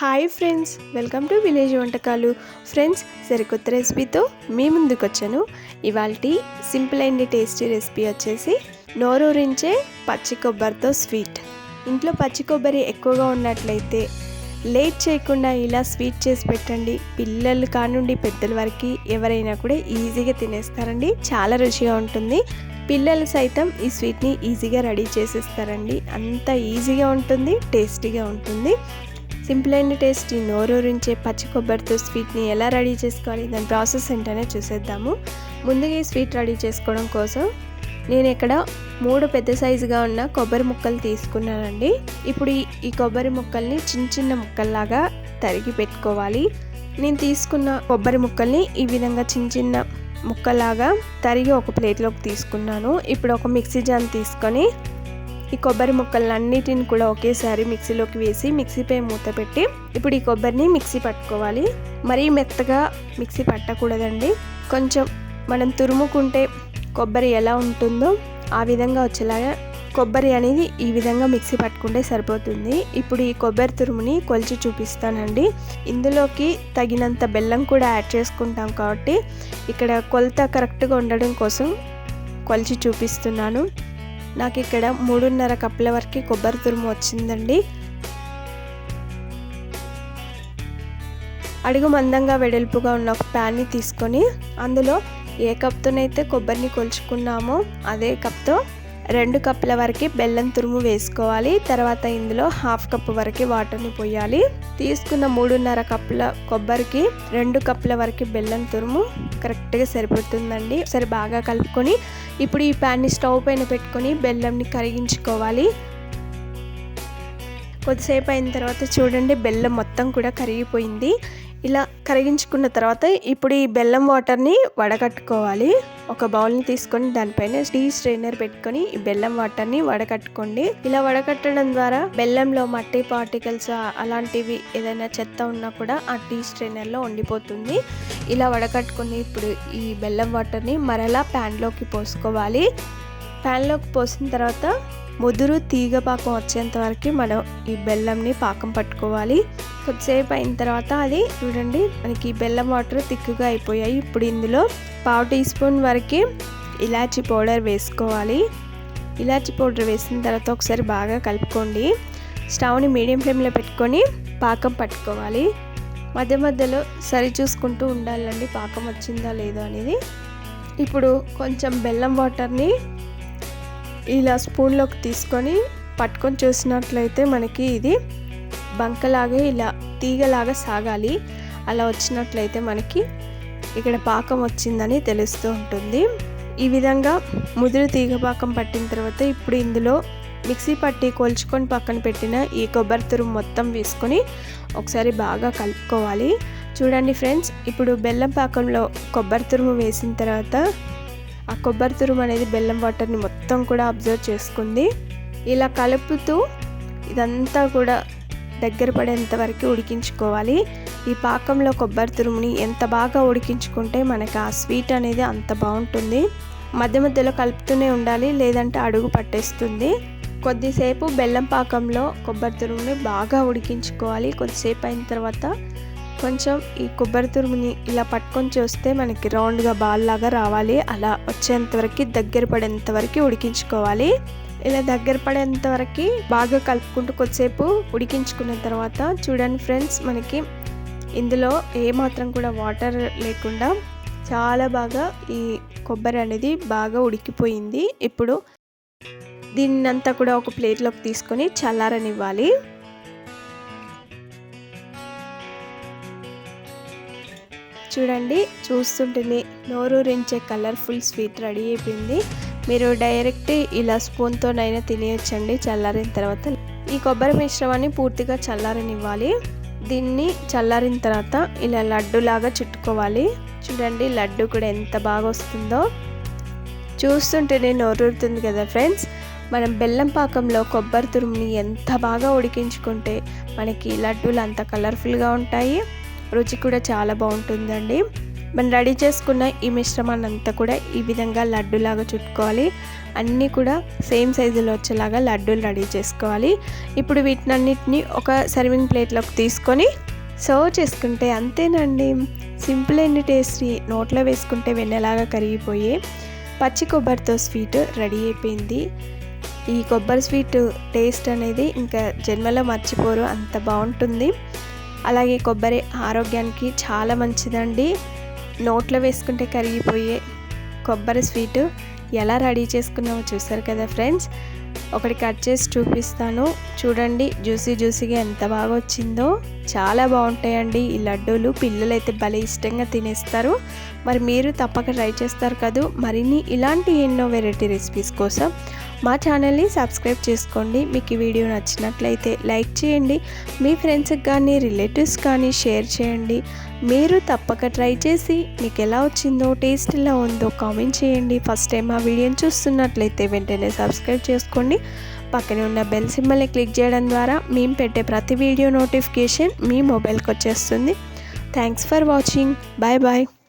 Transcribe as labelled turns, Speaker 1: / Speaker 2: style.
Speaker 1: Hi friends welcome to village వంటకాలు. Friends సరికొత్త రెసిపీతో మీ ముందుకు వచ్చాను ఇవాళ సింపుల్ అండ్ టేస్టీ రెసిపీ వచ్చేసి నోరూరించే పచ్చి కొబ్బరితో స్వీట్. ఇంట్లో పచ్చి కొబ్బరి ఎక్కువగా ఉన్నట్లయితే లేట్ చేయకుండా ఇలా స్వీట్ చేసి పెట్టండి. పిల్లలు కానుండి పెద్దల వరకు ఎవరైనా కూడా ఈజీగా తినేస్తారండి. చాలా రుచిగా ఉంటుంది. పిల్లలు సైతం ఈ స్వీట్ని ఈజీగా రెడీ చేసేస్తారండి. అంత ఈజీగా ఉంటుంది టేస్టీగా ఉంటుంది. సింపుల్ అండ్ టేస్టీ నోరూరించే పచ్చి కొబ్బరితో స్వీట్ని ఎలా రెడీ చేసుకోవాలి? దాని ప్రాసెస్ ఏంటనే చూసేద్దాము. ముందుగా ఈ స్వీట్ రెడీ చేసుకోవడం కోసం నేను ఇక్కడ మూడు పెద్ద సైజుగా ఉన్న కొబ్బరి ముక్కలు తీసుకున్నానండి. ఇప్పుడు ఈ ఈ కొబ్బరి ముక్కల్ని చిన్న చిన్న ముక్కల్లాగా తరిగి పెట్టుకోవాలి. నేను తీసుకున్న కొబ్బరి ముక్కల్ని ఈ విధంగా చిన్న చిన్న ముక్కలాగా తరిగి ఒక ప్లేట్లోకి తీసుకున్నాను. ఇప్పుడు ఒక మిక్సీ జాన్ తీసుకొని ఈ కొబ్బరి ముక్కలన్నిటిని కూడా ఒకేసారి మిక్సీలోకి వేసి మిక్సీపై మూత పెట్టి ఇప్పుడు ఈ కొబ్బరిని మిక్సీ పట్టుకోవాలి. మరీ మెత్తగా మిక్సీ పట్టకూడదండి. కొంచెం మనం తురుముకుంటే కొబ్బరి ఎలా ఉంటుందో ఆ విధంగా వచ్చేలాగా కొబ్బరి అనేది ఈ విధంగా మిక్సీ పట్టుకుంటే సరిపోతుంది. ఇప్పుడు ఈ కొబ్బరి తురుముని కొలిచి చూపిస్తానండి. ఇందులోకి తగినంత బెల్లం కూడా యాడ్ చేసుకుంటాం కాబట్టి ఇక్కడ కొలత కరెక్ట్గా ఉండడం కోసం కొలిచి చూపిస్తున్నాను. నాకు ఇక్కడ మూడున్నర కప్పుల వరకు కొబ్బరి తురుము వచ్చిందండి. అడుగు మందంగా వెడల్పుగా ఉన్న ఒక ప్యాన్ని తీసుకొని అందులో ఏ కప్తోనైతే కొబ్బరిని కొలుచుకున్నామో అదే కప్తో రెండు కప్పుల వరకు బెల్లం తురుము వేసుకోవాలి. తర్వాత ఇందులో హాఫ్ కప్ వరకు వాటర్ని పోయాలి. తీసుకున్న మూడున్నర కప్పుల కొబ్బరికి రెండు కప్పుల వరకు బెల్లం తురుము కరెక్ట్గా సరిపోతుందండి. సరే బాగా కలుపుకొని ఇప్పుడు ఈ ప్యాన్ని స్టవ్ పైన పెట్టుకొని బెల్లంని కరిగించుకోవాలి. కొద్దిసేపు అయిన తర్వాత చూడండి బెల్లం మొత్తం కూడా కరిగిపోయింది. ఇలా కరిగించుకున్న తర్వాత ఇప్పుడు ఈ బెల్లం వాటర్ని వడగట్టుకోవాలి ఒక బౌల్ని తీసుకొని దానిపైన టీ స్ట్రైనర్ పెట్టుకొని ఈ బెల్లం వాటర్ని వడకట్టుకోండి. ఇలా వడకట్టడం ద్వారా బెల్లంలో మట్టి పార్టికల్స్ అలాంటివి ఏదైనా చెత్త ఉన్నా కూడా ఆ టీ స్ట్రైనర్లో ఉండిపోతుంది. ఇలా వడకట్టుకుని ఇప్పుడు ఈ బెల్లం వాటర్ని మరలా ప్యాన్లోకి పోసుకోవాలి. ప్యాన్లోకి పోసిన తర్వాత ముదురు తీగ పాకం వచ్చేంత వరకు మనం ఈ బెల్లంని పాకం పట్టుకోవాలి. కొద్దిసేపు అయిన తర్వాత అది చూడండి మనకి బెల్లం వాటర్ తిక్కుగా అయిపోయాయి. ఇప్పుడు ఇందులో పావు టీ స్పూన్ వరకు ఇలాచీ పౌడర్ వేసుకోవాలి. ఇలాచీ పౌడర్ వేసిన తర్వాత ఒకసారి బాగా కలుపుకోండి. స్టవ్ని మీడియం ఫ్లేమ్లో పెట్టుకొని పాకం పట్టుకోవాలి. మధ్య మధ్యలో సరి చూసుకుంటూ ఉండాలండి పాకం వచ్చిందా లేదో అనేది. ఇప్పుడు కొంచెం బెల్లం వాటర్ని ఇలా స్పూన్లోకి తీసుకొని పట్టుకొని చూసినట్లయితే మనకి ఇది బంకలాగే ఇలా తీగలాగా సాగాలి. అలా వచ్చినట్లయితే మనకి ఇక్కడ పాకం వచ్చిందని తెలుస్తూ ఉంటుంది. ఈ విధంగా ముదురు తీగ పాకం పట్టిన తర్వాత ఇప్పుడు ఇందులో మిక్సీ పట్టి కొల్చుకొని పక్కన పెట్టిన ఈ కొబ్బరి తురుము మొత్తం వేసుకొని ఒకసారి బాగా కలుపుకోవాలి. చూడండి ఫ్రెండ్స్ ఇప్పుడు బెల్లం పాకంలో కొబ్బరి తురుము వేసిన తర్వాత ఆ కొబ్బరి తురుము అనేది బెల్లం వాటర్ని మొత్తం కూడా అబ్జర్వ్ చేసుకుంది. ఇలా కలుపుతూ ఇదంతా కూడా దగ్గర పడేంత వరకు ఉడికించుకోవాలి. ఈ పాకంలో కొబ్బరి తురుముని ఎంత బాగా ఉడికించుకుంటే మనకి ఆ స్వీట్ అనేది అంత బాగుంటుంది. మధ్య మధ్యలో కలుపుతూనే ఉండాలి లేదంటే అడుగు పట్టేస్తుంది. కొద్దిసేపు బెల్లం పాకంలో కొబ్బరి తురుముని బాగా ఉడికించుకోవాలి. కొద్దిసేపు అయిన తర్వాత కొంచెం ఈ కొబ్బరి తురుముని ఇలా పట్టుకొని చూస్తే మనకి రౌండ్గా బాల్ లాగా రావాలి. అలా వచ్చేంతవరకు దగ్గర పడేంతవరకు ఉడికించుకోవాలి. ఇలా దగ్గర పడేంత వరకు బాగా కలుపుకుంటూ కొద్దిసేపు ఉడికించుకున్న తర్వాత చూడండి ఫ్రెండ్స్ మనకి ఇందులో ఏమాత్రం కూడా వాటర్ లేకుండా చాలా బాగా ఈ కొబ్బరి అనేది బాగా ఉడికిపోయింది. ఇప్పుడు దీన్నంతా కూడా ఒక ప్లేట్లోకి తీసుకొని చల్లారనివ్వాలి. చూడండి చూస్తుంటేనే నోరూరించే కలర్ఫుల్ స్వీట్ రెడీ అయిపోయింది. మీరు డైరెక్ట్ ఇలా స్పూన్తోనైనా తినేయచ్చండి చల్లారిన తర్వాత. ఈ కొబ్బరి మిశ్రమాన్ని పూర్తిగా చల్లారనివ్వాలి. దీన్ని చల్లారిన తర్వాత ఇలా లడ్డులాగా చుట్టుకోవాలి. చూడండి లడ్డు కూడా ఎంత బాగా వస్తుందో. చూస్తుంటేనే నోరూరుతుంది కదా ఫ్రెండ్స్ మనం బెల్లం పాకంలో కొబ్బరి తురుముని ఎంత బాగా ఉడికించుకుంటే మనకి లడ్డూలు అంత కలర్ఫుల్గా ఉంటాయి. రుచి కూడా చాలా బాగుంటుందండి. మనం రెడీ చేసుకున్న ఈ మిశ్రమాన్ని అంతా కూడా ఈ విధంగా లడ్డులాగా చుట్టుకోవాలి. అన్నీ కూడా సేమ్ సైజులో వచ్చేలాగా లడ్డూలు రెడీ చేసుకోవాలి. ఇప్పుడు వీటినన్నిటిని ఒక సర్వింగ్ ప్లేట్లోకి తీసుకొని సర్వ్ చేసుకుంటే అంతేనండి. సింపుల్ అండ్ టేస్టీ నోట్లో వేసుకుంటే వెన్నెలాగా కరిగిపోయి పచ్చి కొబ్బరితో స్వీట్ రెడీ అయిపోయింది. ఈ కొబ్బరి స్వీట్ టేస్ట్ అనేది ఇంకా జన్మలో మర్చిపోరు అంత బాగుంటుంది. అలాగే కొబ్బరి ఆరోగ్యానికి చాలా మంచిదండి. నోట్లో వేసుకుంటే కరిగిపోయే కొబ్బరి స్వీట్ ఎలా రెడీ చేసుకున్నామో చూసారు కదా ఫ్రెండ్స్. ఒకటి కట్ చేసి చూపిస్తాను. చూడండి జ్యూసీ జ్యూసీగా ఎంత బాగా వచ్చిందో. చాలా బాగుంటాయండి ఈ లడ్డూలు. పిల్లలు అయితే భలే ఇష్టంగా తినేస్తారు. మరి మీరు తప్పక ట్రై చేస్తారు కదా. మరిన్ని ఇలాంటి ఎన్నో వెరైటీ రెసిపీస్ కోసం మా ఛానల్ని సబ్స్క్రైబ్ చేసుకోండి. మీకు ఈ వీడియో నచ్చినట్లయితే లైక్ చేయండి. మీ ఫ్రెండ్స్కి కానీ రిలేటివ్స్ కానీ షేర్ చేయండి. మీరు తప్పక ట్రై చేసి మీకు ఎలా వచ్చిందో టేస్ట్ ఎలా ఉందో కామెంట్ చేయండి. ఫస్ట్ టైం ఆ వీడియోని చూస్తున్నట్లయితే వెంటనే సబ్స్క్రైబ్ చేసుకోండి. పక్కనే ఉన్న బెల్ సింబల్ని క్లిక్ చేయడం ద్వారా మేము పెట్టే ప్రతి వీడియో నోటిఫికేషన్ మీ మొబైల్కి వచ్చేస్తుంది. Thanks for watching. Bye bye.